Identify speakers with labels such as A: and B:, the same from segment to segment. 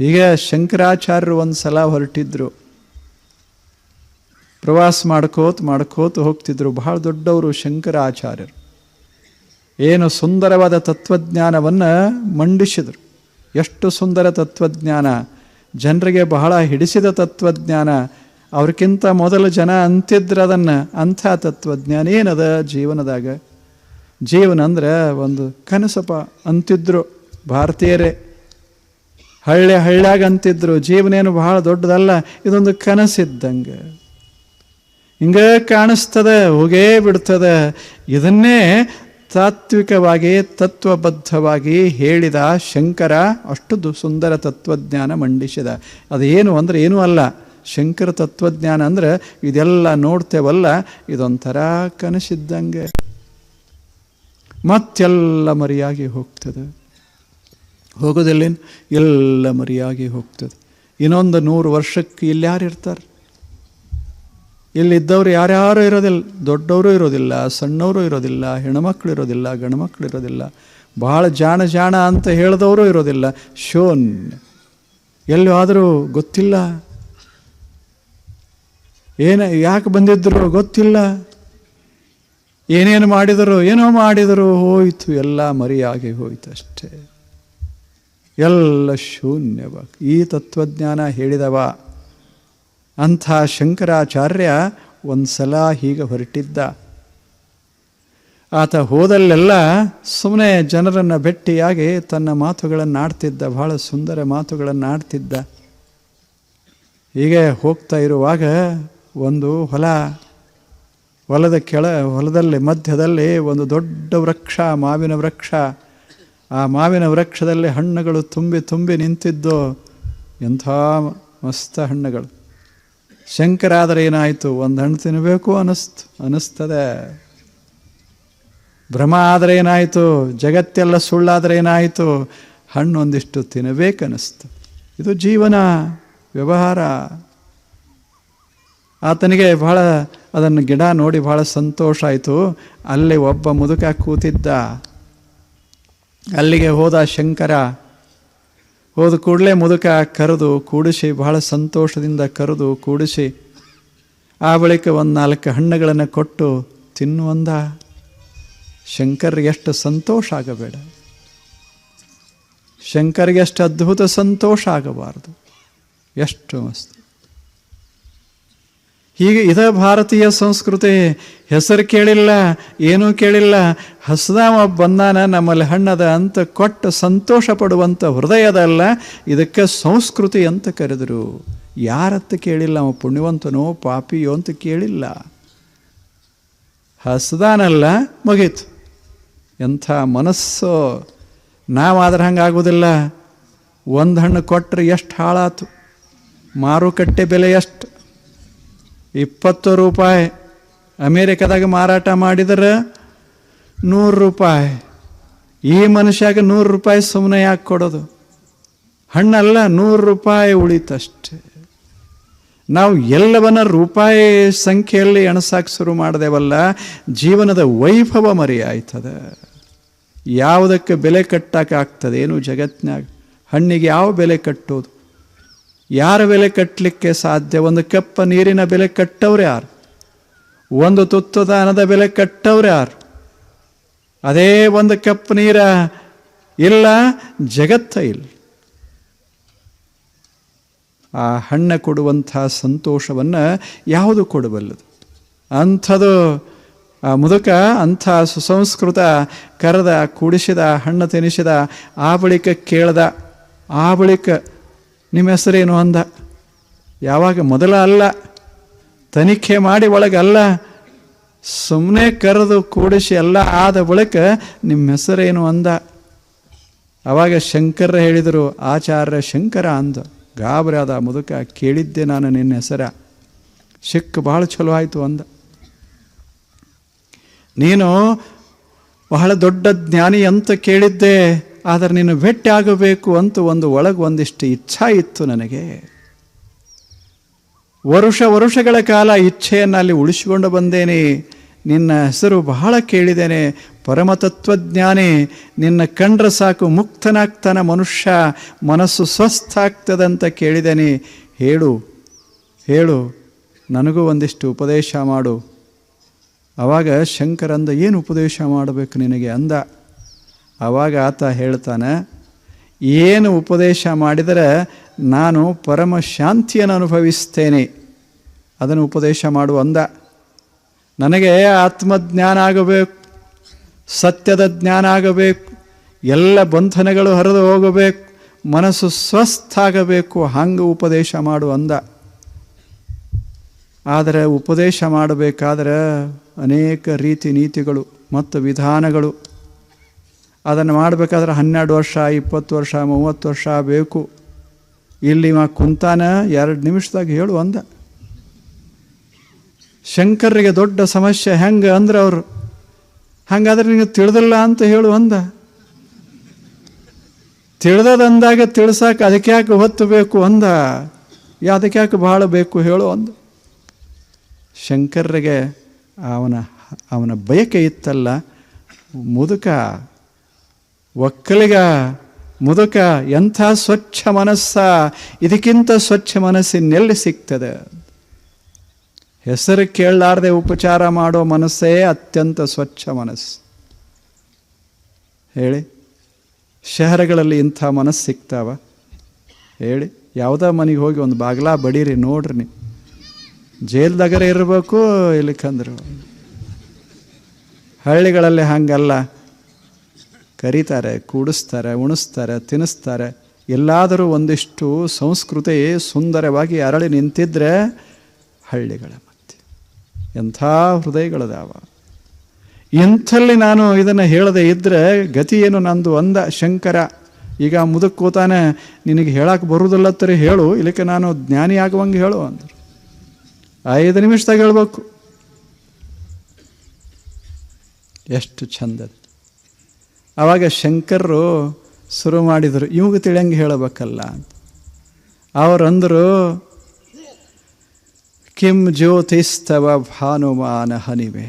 A: ಈಗ ಶಂಕರಾಚಾರ್ಯರು ಒಂದು ಸಲ ಹೊರಟಿದ್ರು. ಪ್ರವಾಸ ಮಾಡ್ಕೋತ ಮಾಡ್ಕೋತ ಹೋಗ್ತಿದ್ರು. ಬಹಳ ದೊಡ್ಡವರು ಶಂಕರಾಚಾರ್ಯರು. ಏನು ಸುಂದರವಾದ ತತ್ವಜ್ಞಾನವನ್ನು ಮಂಡಿಸಿದರು. ಎಷ್ಟು ಸುಂದರ ತತ್ವಜ್ಞಾನ. ಜನರಿಗೆ ಬಹಳ ಹಿಡಿಸಿದ ತತ್ವಜ್ಞಾನ. ಅವ್ರಿಗಿಂತ ಮೊದಲು ಜನ ಅಂತಿದ್ರು ಅದನ್ನು. ಅಂಥ ತತ್ವಜ್ಞಾನ ಏನದ ಜೀವನದಾಗ? ಜೀವನ ಅಂದ್ರೆ ಒಂದು ಕನಸಪ್ಪ. ಅಂತಿದ್ರು ಭಾರತೀಯರೇ. ಹಳ್ಳಿ ಜೀವನ ಏನು ಬಹಳ ದೊಡ್ಡದಲ್ಲ, ಇದೊಂದು ಕನಸಿದ್ದಂಗೆ. ಹಿಂಗೆ ಕಾಣಿಸ್ತದೆ, ಹೋಗೇ ಬಿಡ್ತದೆ. ಇದನ್ನೇ ತಾತ್ವಿಕವಾಗಿ, ತತ್ವಬದ್ಧವಾಗಿ ಹೇಳಿದ ಶಂಕರ ಅಷ್ಟು ಸುಂದರ ತತ್ವಜ್ಞಾನ ಮಂಡಿಸಿದ. ಅದೇನು ಅಂದರೆ ಏನೂ ಅಲ್ಲ. ಶಂಕರ ತತ್ವಜ್ಞಾನ ಅಂದ್ರೆ ಇದೆಲ್ಲ ನೋಡ್ತೇವಲ್ಲ, ಇದೊಂಥರ ಕನಸಿದ್ದಂಗೆ. ಮತ್ತೆಲ್ಲ ಮರಿಯಾಗಿ ಹೋಗ್ತದೆ. ಹೋಗೋದಿಲ್ಲೇನು? ಎಲ್ಲ ಮರಿಯಾಗಿ ಹೋಗ್ತದೆ. ಇನ್ನೊಂದು ನೂರು ವರ್ಷಕ್ಕೆ ಇಲ್ಲಿ ಯಾರು ಇರ್ತಾರೆ? ಇಲ್ಲಿದ್ದವರು ಯಾರ್ಯಾರು ಇರೋದಿಲ್ಲ, ದೊಡ್ಡವರು ಇರೋದಿಲ್ಲ, ಸಣ್ಣವರು ಇರೋದಿಲ್ಲ, ಹೆಣ್ಮಕ್ಳು ಇರೋದಿಲ್ಲ, ಗಂಡ್ಮಕ್ಳು ಇರೋದಿಲ್ಲ, ಭಾಳ ಜಾಣ ಜಾಣ ಅಂತ ಹೇಳಿದವರು ಇರೋದಿಲ್ಲ. ಶೋನ್ ಎಲ್ಲೂ ಆದರೂ ಗೊತ್ತಿಲ್ಲ? ಏನು, ಯಾಕೆ ಬಂದಿದ್ದರು ಗೊತ್ತಿಲ್ಲ? ಏನೇನು ಮಾಡಿದರು, ಏನೋ ಮಾಡಿದರು, ಹೋಯಿತು, ಎಲ್ಲ ಮರಿಯಾಗಿ ಹೋಯಿತು ಅಷ್ಟೇ. ಎಲ್ಲ ಶೂನ್ಯವ. ಈ ತತ್ವಜ್ಞಾನ ಹೇಳಿದವ. ಅಂಥ ಶಂಕರಾಚಾರ್ಯ ಒಂದು ಸಲ ಹೀಗೆ ಹೊರಟಿದ್ದ. ಆತ ಹೋದಲ್ಲೆಲ್ಲ ಸುಮ್ಮನೆ ಜನರನ್ನು ಭೆಟ್ಟಿಯಾಗಿ ತನ್ನ ಮಾತುಗಳನ್ನು ಆಡ್ತಿದ್ದ ಬಹಳ ಸುಂದರ ಮಾತುಗಳನ್ನು ಆಡ್ತಿದ್ದ ಹೀಗೆ ಹೋಗ್ತಾ ಇರುವಾಗ ಒಂದು ಹೊಲ, ಹೊಲದ ಕೆಳ, ಹೊಲದಲ್ಲಿ ಮಧ್ಯದಲ್ಲಿ ಒಂದು ದೊಡ್ಡ ವೃಕ್ಷ, ಮಾವಿನ ವೃಕ್ಷ. ಆ ಮಾವಿನ ವೃಕ್ಷದಲ್ಲಿ ಹಣ್ಣುಗಳು ತುಂಬಿ ತುಂಬಿ ನಿಂತಿದ್ದು ಎಂಥ ಮಸ್ತ ಹಣ್ಣುಗಳು. ಶಂಕರಾದರೆ ಏನಾಯಿತು? ಒಂದು ಹಣ್ಣು ತಿನ್ನಬೇಕು ಅನಿಸ್ತು ಅನ್ನಿಸ್ತದೆ ಭ್ರಮ ಆದರೆ ಏನಾಯಿತು? ಜಗತ್ತೆಲ್ಲ ಸುಳ್ಳಾದರೆ ಏನಾಯಿತು? ಹಣ್ಣು ಒಂದಿಷ್ಟು ತಿನ್ನಬೇಕನ್ನಿಸ್ತು ಇದು ಜೀವನ ವ್ಯವಹಾರ. ಆತನಿಗೆ ಬಹಳ ಅದನ್ನು ಗಿಡ ನೋಡಿ ಬಹಳ ಸಂತೋಷ ಆಯಿತು. ಅಲ್ಲಿ ಒಬ್ಬ ಮುದುಕ ಕೂತಿದ್ದ. ಅಲ್ಲಿಗೆ ಹೋದ ಶಂಕರ, ಹೋದ ಕೂಡಲೇ ಮುದುಕ ಕರೆದು ಕೂಡಿಸಿ, ಬಹಳ ಸಂತೋಷದಿಂದ ಕರೆದು ಕೂಡಿಸಿ, ಆ ಬಳಿಕ ಒಂದು ನಾಲ್ಕು ಹಣ್ಣುಗಳನ್ನು ಕೊಟ್ಟು ತಿನ್ನುವಂದ. ಶಂಕರ್ಗೆ ಎಷ್ಟು ಸಂತೋಷ ಆಗಬೇಡ. ಶಂಕರ್ಗೆ ಎಷ್ಟು ಅದ್ಭುತ ಸಂತೋಷ ಆಗಬಾರ್ದು. ಎಷ್ಟು ಮಸ್ತ್. ಹೀಗೆ ಇದ ಭಾರತೀಯ ಸಂಸ್ಕೃತಿ ಹೆಸರು ಕೇಳಿಲ್ಲ, ಏನೂ ಕೇಳಿಲ್ಲ. ಹಸದಾಮ ಬಂದಾನ ನಮ್ಮಲ್ಲಿ ಹಣ್ಣದ ಅಂತ ಕೊಟ್ಟು ಸಂತೋಷ ಪಡುವಂಥ ಹೃದಯದಲ್ಲ, ಇದಕ್ಕೆ ಸಂಸ್ಕೃತಿ ಅಂತ ಕರೆದರು. ಯಾರತ್ತ ಕೇಳಿಲ್ಲ, ಅವ ಪುಣ್ಯವಂತನೋ, ಪಾಪಿಯೋ ಅಂತ ಕೇಳಿಲ್ಲ. ಹಸದಾನಲ್ಲ, ಮುಗೀತು. ಎಂಥ ಮನಸ್ಸು. ನಾವಾದ್ರೆ ಹಂಗಾಗೋದಿಲ್ಲ. ಒಂದು ಹಣ್ಣು ಕೊಟ್ಟರೆ ಎಷ್ಟು ಹಾಳಾತು. ಮಾರುಕಟ್ಟೆ ಬೆಲೆ ಎಷ್ಟು. ಇಪ್ಪತ್ತು ರೂಪಾಯಿ. ಅಮೇರಿಕದಾಗ ಮಾರಾಟ ಮಾಡಿದ್ರೆ ನೂರು ರೂಪಾಯಿ. ಈ ಮನುಷ್ಯಾಗ ನೂರು ರೂಪಾಯಿ ಸುಮ್ಮನೆ ಯಾಕೆ ಕೊಡೋದು? ಹಣ್ಣಲ್ಲ ನೂರು ರೂಪಾಯಿ ಉಳಿತಷ್ಟೆ. ನಾವು ಎಲ್ಲವನ್ನ ರೂಪಾಯಿ ಸಂಖ್ಯೆಯಲ್ಲಿ ಎಣಸಾಕ್ ಶುರು ಮಾಡಿದೆವಲ್ಲ, ಜೀವನದ ವೈಭವ ಮರೆಯಾಯ್ತದ. ಯಾವುದಕ್ಕೆ ಬೆಲೆ ಕಟ್ಟಕ್ಕಾಗ್ತದೆ ಏನು ಜಗತ್ತಿನಾಗ ಹಣ್ಣಿಗೆ ಯಾವ ಬೆಲೆ ಕಟ್ಟೋದು? ಯಾರ ಬೆಲೆ ಕಟ್ಟಲಿಕ್ಕೆ ಸಾಧ್ಯ? ಒಂದು ಕೆಪ್ಪ ನೀರಿನ ಬೆಲೆ ಕಟ್ಟವ್ರು ಯಾರು? ಒಂದು ತುತ್ತು ದಾನದ ಬೆಲೆ ಕಟ್ಟವ್ರು ಯಾರು? ಅದೇ ಒಂದು ಕೆಪ್ಪ ನೀರ ಇಲ್ಲ, ಜಗತ್ತ ಇಲ್ಲ. ಆ ಹಣ್ಣ ಕೊಡುವಂಥ ಸಂತೋಷವನ್ನು ಯಾವುದು ಕೊಡಬಲ್ಲದು? ಅಂಥದ್ದು ಆ ಮುದುಕ, ಅಂಥ ಸುಸಂಸ್ಕೃತ ಕರೆದ, ಕುಡಿಸಿದ, ಹಣ್ಣು ತಿನಿಸಿದ, ಆ ಬಳಿಕ ಕೇಳ್ದ, ಆ ಬಳಿಕ ನಿಮ್ಮ ಹೆಸರೇನು ಅಂದ? ಯಾವಾಗ? ಮೊದಲ ಅಲ್ಲ. ತನಿಖೆ ಮಾಡಿ ಒಳಗಲ್ಲ ಸುಮ್ಮನೆ ಕರೆದು ಕೂಡಿಸಿ ಎಲ್ಲ ಆದ ಬಳಿಕ ನಿಮ್ಮ ಹೆಸರೇನು ಅಂದ? ಅವಾಗ ಶಂಕರ ಹೇಳಿದರು, ಆಚಾರ್ಯ ಶಂಕರ ಅಂದ. ಗಾಬರಿ ಆದ ಮುದುಕ, ಕೇಳಿದ್ದೆ ನಾನು ನಿನ್ನ ಹೆಸರ. ಶಿಕ್ ಭಾಳ ಚಲೋ ಆಯಿತು ಅಂದ. ನೀನು ಬಹಳ ದೊಡ್ಡ ಜ್ಞಾನಿ ಅಂತ ಕೇಳಿದ್ದೆ. ಆದರೆ ನೀನು ಭೇಟಿ ಆಗಬೇಕು ಅಂತ ಒಂದು ಒಳಗೆ ಒಂದಿಷ್ಟು ಇಚ್ಛಾ ಇತ್ತು ನನಗೆ. ವರುಷ ವರುಷಗಳ ಕಾಲ ಇಚ್ಛೆಯನ್ನು ಅಲ್ಲಿ ಉಳಿಸಿಕೊಂಡು ಬಂದೇನೆ. ನಿನ್ನ ಹೆಸರು ಬಹಳ ಕೇಳಿದ್ದೇನೆ. ಪರಮತತ್ವಜ್ಞಾನಿ, ನಿನ್ನ ಕಂಡ್ರೆ ಸಾಕು ಮುಕ್ತನಾಗ್ತಾನ ಮನುಷ್ಯ, ಮನಸ್ಸು ಸ್ವಸ್ಥ ಆಗ್ತದಂತ ಕೇಳಿದ್ದೇನೆ. ಹೇಳು ಹೇಳು, ನನಗೂ ಒಂದಿಷ್ಟು ಉಪದೇಶ ಮಾಡು. ಆವಾಗ ಶಂಕರಂದ ಏನು ಉಪದೇಶ ಮಾಡಬೇಕು ನಿನಗೆ ಅಂದ. ಆವಾಗ ಆತ ಹೇಳ್ತಾನೆ, ಏನು ಉಪದೇಶ ಮಾಡಿದರೆ ನಾನು ಪರಮ ಶಾಂತಿಯನ್ನು ಅನುಭವಿಸ್ತೇನೆ. ಅದನ್ನು ಉಪದೇಶ ಮಾಡು ಅಂದ. ನನಗೆ ಆತ್ಮಜ್ಞಾನ ಆಗಬೇಕು, ಸತ್ಯದ ಜ್ಞಾನ ಆಗಬೇಕು, ಎಲ್ಲ ಬಂಧನಗಳು ಹರಿದು ಹೋಗಬೇಕು, ಮನಸ್ಸು ಸ್ವಸ್ಥ ಆಗಬೇಕು, ಹಂಗೆ ಉಪದೇಶ ಮಾಡು ಅಂದ. ಆದರೆ ಉಪದೇಶ ಮಾಡಬೇಕಾದ್ರೆ ಅನೇಕ ರೀತಿ ನೀತಿಗಳು ಮತ್ತು ವಿಧಾನಗಳು ಅದನ್ನು ಮಾಡಬೇಕಾದ್ರೆ ಹನ್ನೆರಡು ವರ್ಷ, ಇಪ್ಪತ್ತು ವರ್ಷ, ಮೂವತ್ತು ವರ್ಷ ಬೇಕು. ಇಲ್ಲಿ ಇವ ಕುಂತಾನ ಎರಡು ನಿಮಿಷದಾಗ ಹೇಳು ಅಂದ. ಶಂಕರ್ರಿಗೆ ದೊಡ್ಡ ಸಮಸ್ಯೆ, ಹೆಂಗೆ ಅಂದ್ರೆ ಅವರು, ಹಂಗಾದ್ರೆ ನಿನಗೆ ತಿಳಿದಿಲ್ಲ ಅಂತ ಹೇಳು ಅಂದ. ತಿಳಿದದಂದಾಗ ತಿಳ್ಸಕ್ಕೆ ಅದಕ್ಕೆ ಯಾಕೆ ಹೊತ್ತು ಬೇಕು ಅಂದ. ಅದಕ್ಕೆ ಯಾಕೆ ಭಾಳ ಬೇಕು ಹೇಳು ಅಂದ. ಶಂಕರ್ರಿಗೆ ಅವನ ಅವನ ಬಯಕೆ ಇತ್ತಲ್ಲ, ಮುದುಕ ಒಕ್ಕಲಿಗ ಮುದುಕ ಎಂಥ ಸ್ವಚ್ಛ ಮನಸ್ಸ, ಇದಕ್ಕಿಂತ ಸ್ವಚ್ಛ ಮನಸ್ಸಿನೆಲ್ಲಿ ಸಿಗ್ತದೆ. ಹೆಸರು ಕೇಳಲಾರ್ದೆ ಉಪಚಾರ ಮಾಡೋ ಮನಸ್ಸೇ ಅತ್ಯಂತ ಸ್ವಚ್ಛ ಮನಸ್ಸು. ಹೇಳಿ, ಶಹರಗಳಲ್ಲಿ ಇಂಥ ಮನಸ್ಸು ಸಿಗ್ತಾವ? ಹೇಳಿ, ಯಾವುದೋ ಮನೆಗೆ ಹೋಗಿ ಒಂದು ಬಾಗ್ಲ ಬಡೀರಿ, ನೋಡ್ರಿ ನೀವು. ಜೈಲ್ದಾಗರೇ ಇರಬೇಕು ಇಲ್ಲಿಕಂದ್ರು ಹಳ್ಳಿಗಳಲ್ಲಿ ಹಂಗಲ್ಲ. ಕರೀತಾರೆ, ಕೂಡಿಸ್ತಾರೆ, ಉಣಿಸ್ತಾರೆ, ತಿನ್ನಿಸ್ತಾರೆ. ಎಲ್ಲಾದರೂ ಒಂದಿಷ್ಟು ಸಂಸ್ಕೃತಿ ಸುಂದರವಾಗಿ ಅರಳಿ ನಿಂತಿದ್ರೆ ಹಳ್ಳಿಗಳ ಮತ್ತೆ ಎಂಥ ಹೃದಯಗಳದಾವ. ಇಂಥಲ್ಲಿ ನಾನು ಇದನ್ನು ಹೇಳದೆ ಇದ್ದರೆ ಗತಿ ಏನು ನಂದು ಅಂದ ಶಂಕರ. ಈಗ ಮುದಕ್ ಕೂತಾನೆ ನಿನಗೆ ಹೇಳಕ್ಕೆ ಬರುವುದಿಲ್ಲತ್ತರಿ ಹೇಳು, ಇಲ್ಲಕ್ಕೆ ನಾನು ಜ್ಞಾನಿ ಆಗುವಂಗೆ ಹೇಳು ಅಂದರು. ಐದು ನಿಮಿಷದಾಗ ಹೇಳ್ಬೇಕು ಎಷ್ಟು ಚಂದ ಆವಾಗ ಶಂಕರರು ಶುರು ಮಾಡಿದರು ಇವಾಗ ತಿಳಿಯಂಗೆ ಹೇಳಬೇಕಲ್ಲ ಅವರಂದರು, ಕಿಂ ಜ್ಯೋತಿಸ್ತವ ಭಾನುಮಾನ ಹನಿವೆ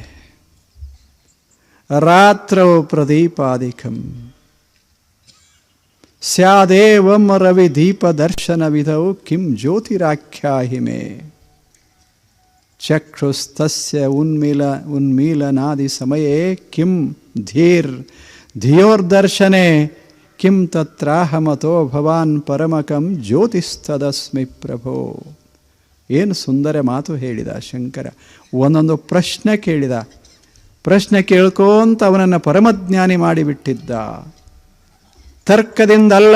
A: ರಾತ್ರವು ಪ್ರದೀಪಾದಿಕಂ, ಸ್ಯಾದೇವಂ ರವಿ ದೀಪ ವಿಧೌ ಕಿಂ ಜ್ಯೋತಿರಾಖ್ಯಾಹಿಮೆ ಚಕ್ಷುಸ್ತಸ್ಯ ಉನ್ಮಿಲ, ಉನ್ಮೀಲನಾದಿ ಸಮಯೇ ಕಿಂ ಧೀರ್ ಧಿಯೋರ್ದರ್ಶನೆ ಕಿಂ ತತ್ರಾಹಮತೋ ಭವಾನ್ ಪರಮಕಂ ಜ್ಯೋತಿಸ್ತದಸ್ಮಿ ಪ್ರಭೋ ಏನು ಸುಂದರ ಮಾತು ಹೇಳಿದ ಶಂಕರ. ಒಂದೊಂದು ಪ್ರಶ್ನೆ ಕೇಳಿದ. ಪ್ರಶ್ನೆ ಕೇಳ್ಕೋಂತ ಅವನನ್ನು ಪರಮಜ್ಞಾನಿ ಮಾಡಿಬಿಟ್ಟಿದ್ದ. ತರ್ಕದಿಂದಲ್ಲ,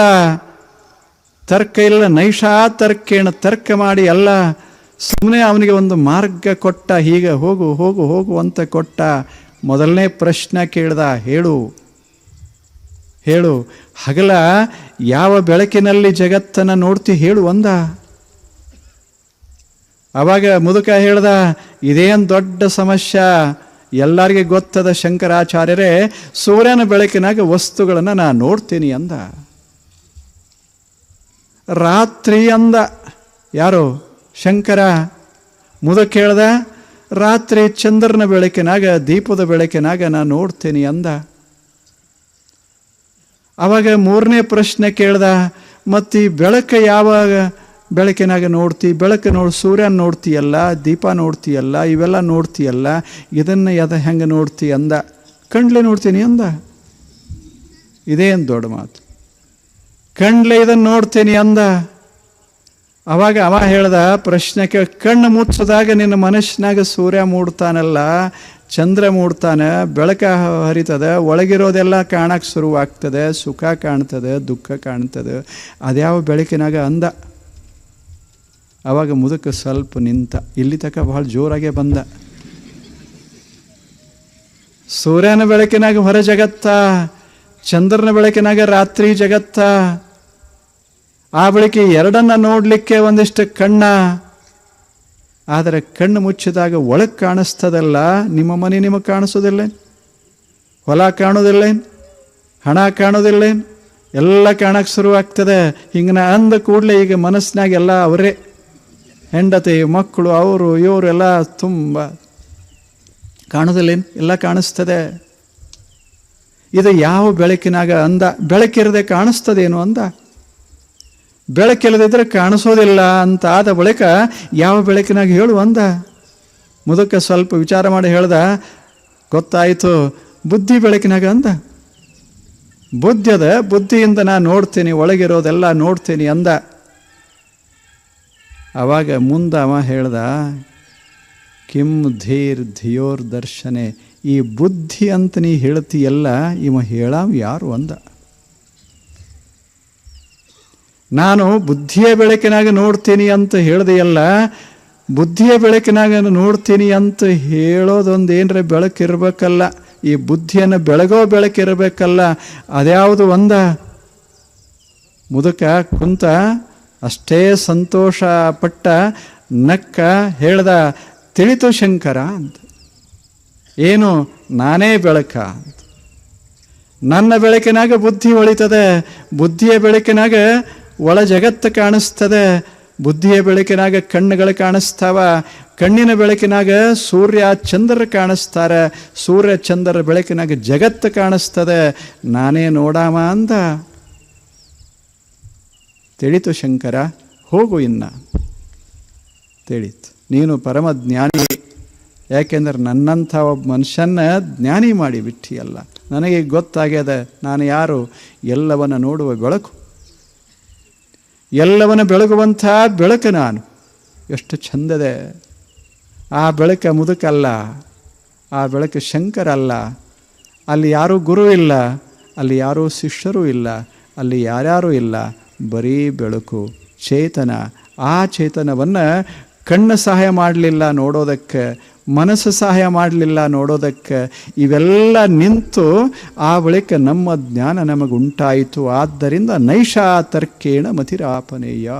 A: ತರ್ಕ ಇಲ್ಲ ನೈಷಾ ತರ್ಕೇಣ ತರ್ಕ ಮಾಡಿ ಅಲ್ಲ ಸುಮ್ಮನೆ ಅವನಿಗೆ ಒಂದು ಮಾರ್ಗ ಕೊಟ್ಟ, ಹೀಗೆ ಹೋಗು ಹೋಗು ಹೋಗು ಅಂತ ಕೊಟ್ಟ, ಮೊದಲನೇ ಪ್ರಶ್ನೆ ಕೇಳ್ದ, ಹೇಳು ಹೇಳು, ಹಗಲ ಯಾವ ಬೆಳಕಿನಲ್ಲಿ ಜಗತ್ತನ್ನು ನೋಡ್ತಿ ಹೇಳು ಒಂದ ಅವಾಗ ಮುದುಕ ಹೇಳ್ದ, ಇದೇನು ದೊಡ್ಡ ಸಮಸ್ಯೆ? ಎಲ್ಲರಿಗೆ ಗೊತ್ತದ ಶಂಕರಾಚಾರ್ಯರೇ, ಸೂರ್ಯನ ಬೆಳಕಿನಾಗ ವಸ್ತುಗಳನ್ನು ನಾನು ನೋಡ್ತೀನಿ ಅಂದ. ರಾತ್ರಿ ಅಂದ. ಯಾರು? ಶಂಕರ. ಮುದಕ್ಕೆ ಹೇಳ್ದ, ರಾತ್ರಿ ಚಂದ್ರನ ಬೆಳಕಿನಾಗ, ದೀಪದ ಬೆಳಕಿನಾಗ ನಾನು ನೋಡ್ತೀನಿ ಅಂದ. ಅವಾಗ ಮೂರನೇ ಪ್ರಶ್ನೆ ಕೇಳ್ದ, ಮತ್ತು ಈ ಬೆಳಕು ಯಾವಾಗ ಬೆಳಕಿನಾಗ ನೋಡ್ತಿ? ಬೆಳಕು ನೋಡಿ, ಸೂರ್ಯನ ನೋಡ್ತೀಯಲ್ಲ, ದೀಪ ನೋಡ್ತೀಯಲ್ಲ, ಇವೆಲ್ಲ ನೋಡ್ತೀಯಲ್ಲ, ಇದನ್ನು ಯದ ಹೆಂಗೆ ನೋಡ್ತಿ ಅಂದ? ಕಣ್ಲೆ ನೋಡ್ತೀನಿ ಅಂದ. ಇದೇನು ದೊಡ್ಡ ಮಾತು? ಕಣ್ಲೆ ಇದನ್ನು ನೋಡ್ತೀನಿ ಅಂದ. ಅವಾಗ ಅವ ಹೇಳ್ದ, ಪ್ರಶ್ನೆ ಕೇಳಿ, ಕಣ್ಣು ಮುಚ್ಚದಾಗ ನಿನ್ನ ಮನಸ್ಸಿನಾಗ ಸೂರ್ಯ ಮೂಡ್ತಾನಲ್ಲ ಚಂದ್ರ ಮೂಡ್ತಾನೆ ಬೆಳಕ ಹರಿತದೆ, ಒಳಗಿರೋದೆಲ್ಲ ಕಾಣಕ್ಕೆ ಶುರುವಾಗ್ತದೆ, ಸುಖ ಕಾಣ್ತದೆ, ದುಃಖ ಕಾಣ್ತದೆ. ಅದ್ಯಾವ ಬೆಳಕಿನಾಗ ಅಂದ? ಅವಾಗ ಮುದುಕ ಸ್ವಲ್ಪ ನಿಂತ, ಇಲ್ಲಿ ತಕ ಭಾಳ ಜೋರಾಗೆ ಬಂದ. ಸೂರ್ಯನ ಬೆಳಕಿನಾಗ ಹೊರ ಜಗತ್ತ, ಚಂದ್ರನ ಬೆಳಕಿನಾಗ ರಾತ್ರಿ ಜಗತ್ತ. ಆ ಬೆಳಕಿ ಎರಡನ್ನ ನೋಡಲಿಕ್ಕೆ ಒಂದಿಷ್ಟು ಕಣ್ಣ ಆದರೆ ಕಣ್ಣು ಮುಚ್ಚಿದಾಗ ಒಳಗೆ ಕಾಣಿಸ್ತದಲ್ಲ, ನಿಮ್ಮ ಮನೆ ನಿಮಗೆ ಕಾಣಿಸೋದಿಲ್ಲ ಹೊಲ ಕಾಣೋದಿಲ್ಲೇನು? ಹಣ ಕಾಣೋದಿಲ್ಲೇನು? ಎಲ್ಲ ಕಾಣಕ್ಕೆ ಶುರುವಾಗ್ತದೆ. ಹಿಂಗೆ ನಾ ಅಂದ ಕೂಡಲೇ ಈಗ ಮನಸ್ಸಿನಾಗ ಎಲ್ಲ ಅವರೇ. ಹೆಂಡತಿ, ಮಕ್ಕಳು, ಅವರು, ಇವರು ಎಲ್ಲ ತುಂಬ ಕಾಣೋದಿಲ್ಲೇನು? ಎಲ್ಲ ಕಾಣಿಸ್ತದೆ. ಇದು ಯಾವ ಬೆಳಕಿನಾಗ ಅಂದ? ಬೆಳಕಿರದೆ ಕಾಣಿಸ್ತದೇನು ಅಂದ? ಬೆಳಕಿಲ್ಲದಿದ್ರೆ ಕಾಣಿಸೋದಿಲ್ಲ ಅಂತ ಆದ ಬಳಿಕ ಯಾವ ಬೆಳಕಿನಾಗ ಹೇಳು ಅಂದ. ಮುದಕ್ಕೆ ಸ್ವಲ್ಪ ವಿಚಾರ ಮಾಡಿ ಹೇಳ್ದ, ಗೊತ್ತಾಯಿತು, ಬುದ್ಧಿ ಬೆಳಕಿನಾಗ ಅಂದ. ಬುದ್ಧದ ಬುದ್ಧಿಯಿಂದ ನಾನು ನೋಡ್ತೀನಿ, ಒಳಗಿರೋದೆಲ್ಲ ನೋಡ್ತೀನಿ ಅಂದ. ಮುಂದೆ ಅವ ಹೇಳ್ದ ಕಿಂ ಧೀರ್ ಧಿಯೋರ್ ದರ್ಶನೆ, ಈ ಬುದ್ಧಿ ಅಂತ ನೀ ಹೇಳ್ತೀಯಲ್ಲ, ಇವ ಹೇಳಾವ್ ಯಾರು ಅಂದ. ನಾನು ಬುದ್ಧಿಯ ಬೆಳಕಿನಾಗ ನೋಡ್ತೀನಿ ಅಂತ ಹೇಳಿದೆಯಲ್ಲ, ಬುದ್ಧಿಯ ಬೆಳಕಿನಾಗ ನೋಡ್ತೀನಿ ಅಂತ ಹೇಳೋದೊಂದು ಏನರ ಬೆಳಕಿರಬೇಕಲ್ಲ. ಈ ಬುದ್ಧಿಯನ್ನು ಬೆಳಗೋ ಬೆಳಕಿರಬೇಕಲ್ಲ. ಅದ್ಯಾವುದು ಒಂದ? ಮುದುಕ ಕುಂತ ಅಷ್ಟೇ ಸಂತೋಷ ಪಟ್ಟ ನಕ್ಕ ಹೇಳ್ದ, ತಿಳಿತು ಶಂಕರ ಅಂತ. ಏನು? ನಾನೇ ಬೆಳಕ ನನ್ನ ಬೆಳಕಿನಾಗ ಬುದ್ಧಿ ಒಳಿತದೆ, ಬುದ್ಧಿಯ ಬೆಳಕಿನಾಗ ಒಳ ಜಗತ್ತು ಕಾಣಿಸ್ತದೆ, ಬುದ್ಧಿಯ ಬೆಳಕಿನಾಗ ಕಣ್ಣುಗಳು ಕಾಣಿಸ್ತಾವ, ಕಣ್ಣಿನ ಬೆಳಕಿನಾಗ ಸೂರ್ಯ, ಚಂದ್ರ ಕಾಣಿಸ್ತಾರೆ, ಸೂರ್ಯ, ಚಂದ್ರ ಬೆಳಕಿನಾಗ ಜಗತ್ತು ಕಾಣಿಸ್ತದೆ. ನಾನೇ ನೋಡಾಮ ಅಂದ. ತಿಳಿತು ಶಂಕರ, ಹೋಗು ಇನ್ನ. ತಿಳಿತು. ನೀನು ಪರಮ ಜ್ಞಾನಿ, ಯಾಕೆಂದ್ರೆ ನನ್ನಂಥ ಒಬ್ಬ ಮನುಷ್ಯನ ಜ್ಞಾನಿ ಮಾಡಿ ಬಿಟ್ಟಿಯಲ್ಲ. ನನಗೆ ಗೊತ್ತಾಗ್ಯದ, ನಾನು ಯಾರು? ಎಲ್ಲವನ್ನ ನೋಡುವ ಬೆಳಕು. ಎಲ್ಲವನ್ನ ಬೆಳಗುವಂಥ ಬೆಳಕು ನಾನು. ಎಷ್ಟು ಚಂದದೆ. ಆ ಬೆಳಕ ಮುದುಕಲ್ಲ, ಆ ಬೆಳಕು ಶಂಕರ ಅಲ್ಲ ಅಲ್ಲಿ ಯಾರೂ ಗುರು ಇಲ್ಲ, ಅಲ್ಲಿ ಯಾರೂ ಶಿಷ್ಯರೂ ಇಲ್ಲ, ಅಲ್ಲಿ ಯಾರ್ಯಾರೂ ಇಲ್ಲ. ಬರೀ ಬೆಳಕು, ಚೇತನ. ಆ ಚೇತನವನ್ನು ಕಣ್ಣು ಸಹಾಯ ಮಾಡಲಿಲ್ಲ ನೋಡೋದಕ್ಕೆ ಮನಸ್ಸು ಸಹಾಯ ಮಾಡಲಿಲ್ಲ ನೋಡೋದಕ್ಕೆ ಇವೆಲ್ಲ ನಿಂತು ಆ ಬಳಿಕ ನಮ್ಮ ಜ್ಞಾನ ನಮಗುಂಟಾಯಿತು. ಆದ್ದರಿಂದ ನೈಷಾ ತರ್ಕೇಣ ಮತಿರಾಪನೇಯ